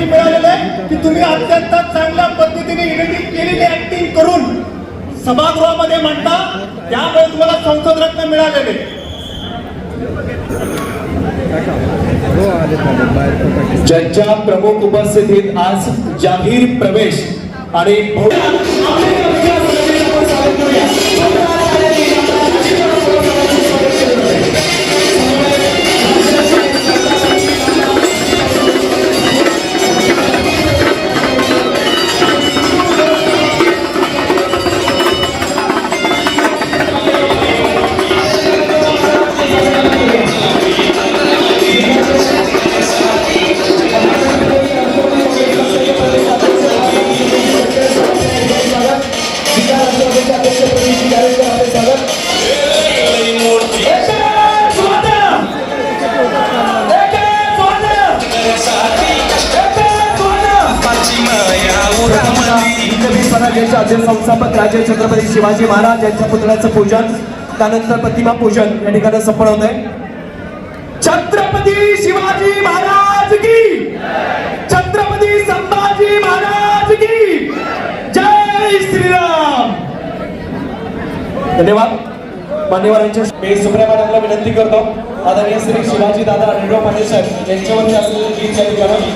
तुम्ही अत्यंत चांगल्या पद्धतीने एडिटिंग केलेली ऍक्टिंग करून सभागृहामध्ये मांडता. त्यामुळे तुम्हाला संसद रत्न मिळालेले. ज्यांच्या प्रमुख उपस्थितीत आज जाहीर प्रवेश आणि हिंदवी अध्यक्ष संस्थापक राजे छत्रपती शिवाजी महाराज यांच्या पुतळ्याचं पूजन त्यानंतर प्रतिमा पूजन या ठिकाणी संपन्न होत आहे. छत्रपती शिवाजी महाराज की छत्रपती संभाजी महाराज की जय श्रीराम. धन्यवाद. मान्यवरांच्या मी सुप्रिया मॅडमला विनंती करतो. आदरणीय श्री शिवाजी दादा रेडो पाटील साहेब यांच्यावरती असलेले गीत त्या ठिकाणी